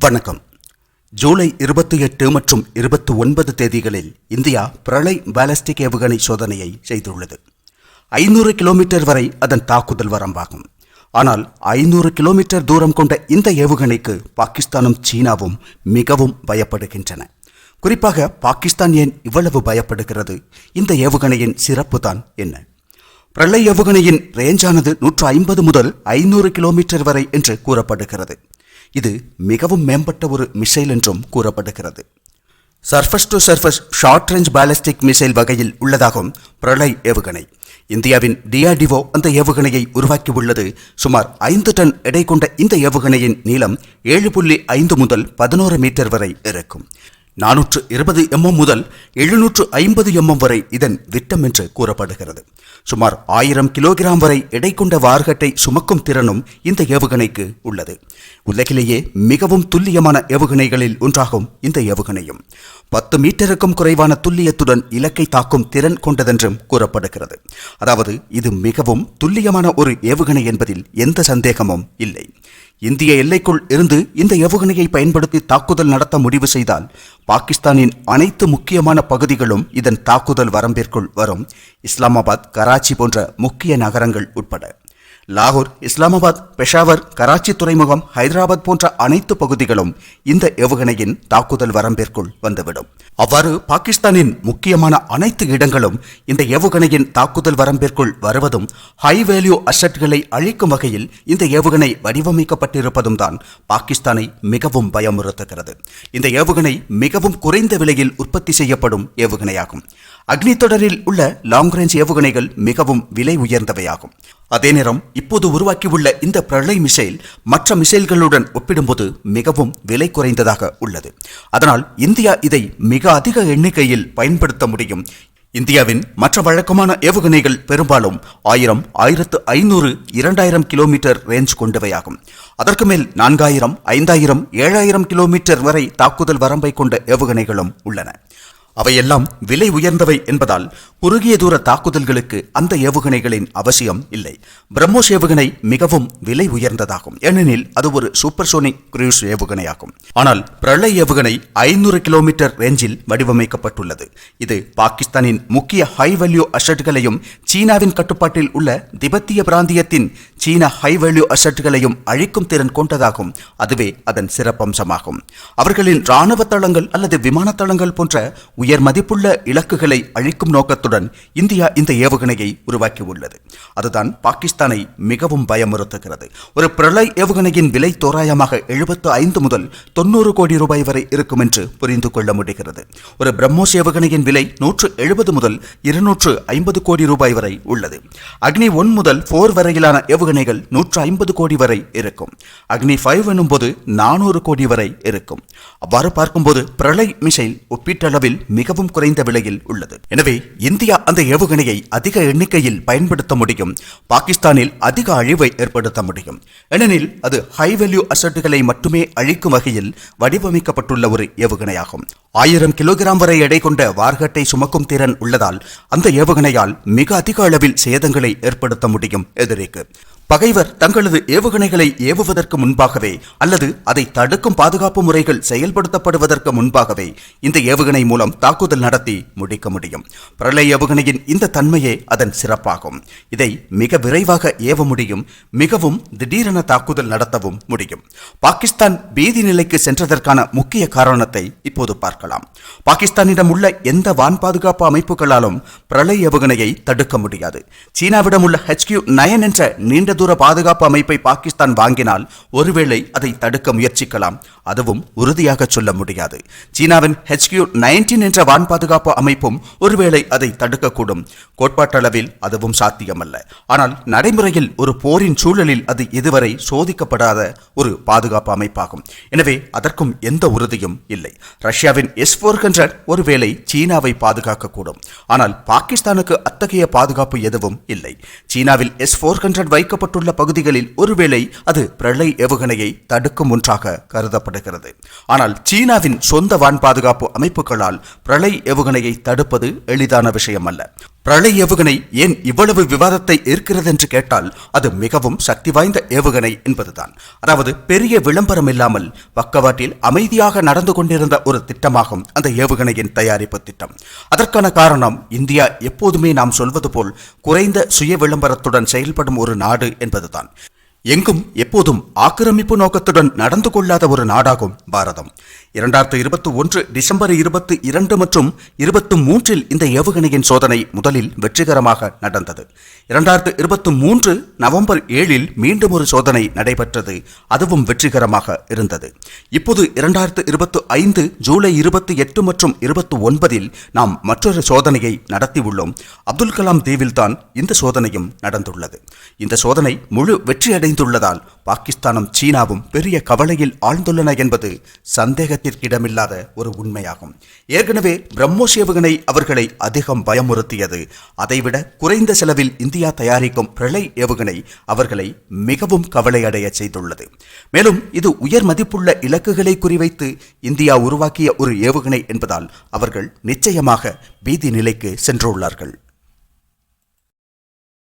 வணக்கம். ஜூலை இருபத்தி எட்டு மற்றும் இருபத்தி ஒன்பது தேதிகளில் இந்தியா பிரளய் பாலஸ்டிக் ஏவுகணை சோதனையை செய்துள்ளது. ஐநூறு கிலோமீட்டர் வரை அதன் தாக்குதல் வரம்பாகும். ஆனால் ஐநூறு கிலோமீட்டர் தூரம் கொண்ட இந்த ஏவுகணைக்கு பாகிஸ்தானும் சீனாவும் மிகவும் பயப்படுகின்றன. குறிப்பாக பாகிஸ்தான் ஏன் இவ்வளவு பயப்படுகிறது? இந்த ஏவுகணையின் சிறப்பு தான் என்ன? பிரளய் ஏவுகணையின் ரேஞ்சானது நூற்று ஐம்பது முதல் ஐநூறு கிலோமீட்டர் வரை என்று கூறப்படுகிறது. இது மிகவும் மேம்பட்ட ஒரு மிசைல் என்றும் கூறப்படுகிறது. Surface to surface short range ballistic missile வகையில் உள்ளதாகும் பிரளய் ஏவுகணை. இந்தியாவின் டிஆர்டிஓ அந்த ஏவுகணையை உருவாக்கியுள்ளது சுமார் ஐந்து டன் எடை கொண்ட இந்த ஏவுகணையின் நீளம் ஏழு புள்ளி ஐந்து முதல் பதினோரு மீட்டர் வரை இருக்கும். நானூற்று இருபது எம்எம் முதல் எழுநூற்று ஐம்பது எம்எம் வரை இதன் விட்டம் என்று கூறப்படுகிறது. சுமார் ஆயிரம் கிலோகிராம் வரை எடை கொண்ட வார்கட்டை சுமக்கும் திறனும் இந்த ஏவுகணைக்கு உள்ளது. உலகிலேயே மிகவும் துல்லியமான ஏவுகணைகளில் ஒன்றாகும் இந்த ஏவுகணையும். பத்து மீட்டருக்கும் குறைவான துல்லியத்துடன் இலக்கை தாக்கும் திறன் கொண்டதென்றும் கூறப்படுகிறது. அதாவது இது மிகவும் துல்லியமான ஒரு ஏவுகணை என்பதில் எந்த சந்தேகமும் இல்லை. இந்திய எல்லைக்குள் இருந்து இந்த ஏவுகணையை பயன்படுத்தி தாக்குதல் நடத்த முடிவு செய்தால் பாகிஸ்தானின் அனைத்து முக்கியமான பகுதிகளும் இதன் தாக்குதல் வரம்பிற்குள் வரும். இஸ்லாமாபாத் கராச்சி போன்ற முக்கிய நகரங்கள் உட்பட. லாகூர் இஸ்லாமாபாத் பெஷாவர் கராச்சி துறைமுகம் ஹைதராபாத் போன்ற அனைத்து பகுதிகளும் இந்த ஏவுகணையின் தாக்குதல் வரம்பிற்குள் வந்துவிடும். அவ்வாறு பாகிஸ்தானின் முக்கியமான அனைத்து இடங்களும் இந்த ஏவுகணையின் தாக்குதல் வரம்பிற்குள் வருவதும் ஹை வேல்யூ அசட்களை அழிக்கும் வகையில் இந்த ஏவுகணை வடிவமைக்கப்பட்டிருப்பதும் தான் பாகிஸ்தானை மிகவும் பயமுறுத்துகிறது. இந்த ஏவுகணை மிகவும் குறைந்த விலையில் உற்பத்தி செய்யப்படும் ஏவுகணையாகும். அக்னி தொடரில் உள்ள லாங் ரேஞ்ச் ஏவுகணைகள் மிகவும் விலை உயர்ந்தவையாகும். அதே நேரம் இப்போது உருவாக்கியுள்ள இந்த பிரளை மிசைல் மற்ற மிசைல்களுடன் ஒப்பிடும்போது மிகவும் விலை குறைந்ததாக உள்ளது. அதனால் இந்தியா இதை மிக அதிக எண்ணிக்கையில் பயன்படுத்த முடியும். இந்தியாவின் மற்ற வழக்கமான ஏவுகணைகள் பெரும்பாலும் ஆயிரம் ஆயிரத்து ஐநூறு இரண்டாயிரம் கிலோமீட்டர் ரேஞ்ச் கொண்டவையாகும். அதற்கு மேல் நான்காயிரம் ஐந்தாயிரம் ஏழாயிரம் கிலோமீட்டர் வரை தாக்குதல் வரம்பை கொண்ட ஏவுகணைகளும் உள்ளன. அவையெல்லாம் விலை உயர்ந்தவை என்பதால் குறுகிய தூர தாக்குதல்களுக்கு அந்த ஏவுகணைகளின் அவசியம் இல்லை. பிரம்மோஸ் ஏவுகணை மிகவும் விலை உயர்ந்ததாகும். ஏனெனில் அது ஒரு சூப்பர்சோனிக் குரூஸ் ஏவுகணையாகும். ஆனால் பிரளய் ஏவுகணை ஐநூறு கிலோமீட்டர் ரேஞ்சில் வடிவமைக்கப்பட்டுள்ளது. இது பாகிஸ்தானின் முக்கிய ஹை வேல்யூ அசட்களையும் சீனாவின் கட்டுப்பாட்டில் உள்ள திபெத்திய பிராந்தியத்தின் சீன ஹை வேல்யூ அசட்களையும் அழிக்கும் திறன் கொண்டதாகும். அதுவே அதன் சிறப்பம்சமாகும். அவர்களின் இராணுவ தளங்கள் அல்லது விமான தளங்கள் போன்ற உயர் மதிப்புள்ள இலக்குகளை அழிக்கும் நோக்கத்துடன் இந்தியா இந்த ஏவுகணையை உருவாக்கியுள்ளது. அதுதான் பாகிஸ்தானை மிகவும் பயமுறுத்துகிறது. ஒரு பிரளய் ஏவுகணையின் விலை தோராயமாக எழுபத்து ஐந்து முதல் தொண்ணூறு கோடி ரூபாய் வரை இருக்கும் என்று புரிந்து கொள்ள முடிகிறது. ஒரு பிரம்மோஸ் ஏவுகணையின் விலை நூற்று எழுபது முதல் இருநூற்று ஐம்பது கோடி ரூபாய் வரை உள்ளது. அக்னி ஒன் முதல் போர் வரையிலான ஏவுகணை ஏவுகணைகள் நூற்று ஐம்பது கோடி வரை இருக்கும். அக்னி ஃபைவ் எனும்போது நானூறு கோடி வரை இருக்கும். அவ்வாறு பார்க்கும்போது பிரளய் மிசைல் ஒப்பீட்டளவில் மிகவும் குறைந்த விலையில் உள்ளது. எனவே இந்தியா அந்த ஏவுகணையை அதிக எண்ணிக்கையில் பயன்படுத்த முடியும். பாகிஸ்தானில் அதிக அழிவை ஏற்படுத்த முடியும். ஏனெனில் அது ஹை வேல்யூ அசட்டுகளை மட்டுமே அழிக்கும் வகையில் வடிவமைக்கப்பட்டுள்ள ஒரு ஏவுகணையாகும். ஆயிரம் கிலோகிராம் வரை எடை கொண்ட வார்கட்டை சுமக்கும் திறன் உள்ளதால் அந்த ஏவுகணையால் மிக அதிக அளவில் சேதங்களை ஏற்படுத்த முடியும் எதிரிக்கு. பகைவர் தங்களது ஏவுகணைகளை ஏவுவதற்கு முன்பாகவே அல்லது அதை தடுக்கும் பாதுகாப்பு முறைகள் செயல்படுத்தப்படுவதற்கு முன்பாகவே இந்த ஏவுகணை மூலம் தாக்குதல் நடத்தி முடிக்க முடியும். பிரளய ஏவுகணையின் இந்த தன்மையே அதன் சிறப்பாகும். இதை மிக விரைவாக ஏவ முடியும் மிகவும் திடீரென தாக்குதல் நடத்தவும் முடியும். பாகிஸ்தான் பீதி நிலைக்கு சென்றதற்கான முக்கிய காரணத்தை இப்போது பார்க்கலாம். பாகிஸ்தானிடம் உள்ள எந்த வான் பாதுகாப்பு அமைப்புகளாலும் பிரளய ஏவுகணையை தடுக்க முடியாது. சீனாவிடம் உள்ள ஹெச்கியூ நயன் என்ற நீண்ட தூர பாதுகாப்பு அமைப்பை பாகிஸ்தான் வாங்கினால் ஒருவேளை அதை தடுக்க முயற்சிக்கலாம். அதுவும் உறுதியாக சொல்ல முடியாது. சீனாவின் ஹெச்கியூ நைன்டீன் என்ற வான் பாதுகாப்பு அமைப்பும் ஒருவேளை அதை தடுக்கக்கூடும். கோட்பாட்டளவில் அதுவும் சாத்தியமல்ல. ஆனால் நடைமுறையில் ஒரு போரின் சூழலில் அது இதுவரை சோதிக்கப்படாத ஒரு பாதுகாப்பு அமைப்பாகும். எனவே அதற்கும் எந்த உறுதியும் இல்லை. ரஷ்யாவின் எஸ் போர் ஹண்ட்ரட் ஒருவேளை சீனாவை பாதுகாக்கக்கூடும். ஆனால் பாகிஸ்தானுக்கு அத்தகைய பாதுகாப்பு எதுவும் இல்லை. சீனாவில் எஸ் போர் ஹண்ட்ரட் வைக்கப்பட்ட வைக்கப்பட்டுள்ள பகுதிகளில் ஒருவேளை அது பிரளய் ஏவுகணையை தடுக்கும் ஒன்றாக கருதப்படுகிறது. ஆனால் சீனாவின் சொந்த வான் பாதுகாப்பு அமைப்புகளால் பிரளை ஏவுகணையை தடுப்பது எளிதான விஷயம் அல்ல பிரளய் ஏவுகணை ஏன் இவ்வளவு விவாதத்தை ஈர்க்கிறது என்று கேட்டால் அது மிகவும் சக்தி வாய்ந்த ஏவுகணை என்பதுதான். அதாவது பெரிய விளம்பரம் இல்லாமல் பக்கவாட்டில் அமைதியாக நடந்து கொண்டிருந்த ஒரு திட்டமாகும் அந்த ஏவுகணையின் தயாரிப்பு திட்டம். அதற்கான காரணம் இந்தியா எப்போதுமே நாம் சொல்வது போல் குறைந்த சுய விளம்பரத்துடன் செயல்படும் ஒரு நாடு என்பதுதான். எங்கும் எப்போதும் ஆக்கிரமிப்பு நோக்கத்துடன் நடந்து கொள்ளாத ஒரு நாடாகும் பாரதம். இரண்டாயிரத்து இருபத்தி ஒன்று டிசம்பர் இருபத்தி இரண்டு மற்றும் இருபத்தி மூன்றில் இந்த ஏவுகணையின் சோதனை முதலில் வெற்றிகரமாக நடந்தது. இரண்டாயிரத்து இருபத்தி மூன்று நவம்பர் ஏழில் மீண்டும் ஒரு சோதனை நடைபெற்றது. அதுவும் வெற்றிகரமாக இருந்தது. இப்போது இரண்டாயிரத்து இருபத்தி ஐந்து ஜூலை இருபத்தி எட்டு மற்றும் இருபத்தி ஒன்பதில் நாம் மற்றொரு சோதனையை நடத்தியுள்ளோம் அப்துல் கலாம் தீவில்தான் இந்த சோதனையும் நடந்துள்ளது. இந்த சோதனை முழு குறைந்துள்ளதால் பாகிஸ்தானும் சீனாவும் பெரிய கவலையில் ஆழ்ந்துள்ளன என்பது சந்தேகத்திற்கிடமில்லாத ஒரு உண்மையாகும். ஏற்கனவே பிரம்மோஸ் ஏவுகணை அவர்களை அதிகம் பயமுறுத்தியது. அதைவிட குறைந்த செலவில் இந்தியா தயாரிக்கும் பிரளய் ஏவுகணை அவர்களை மிகவும் கவலையடைய செய்துள்ளது. மேலும் இது உயர் மதிப்புள்ள இலக்குகளை குறிவைத்து இந்தியா உருவாக்கிய ஒரு ஏவுகணை என்பதால் அவர்கள் நிச்சயமாக பீதி நிலைக்கு சென்றுள்ளார்கள்.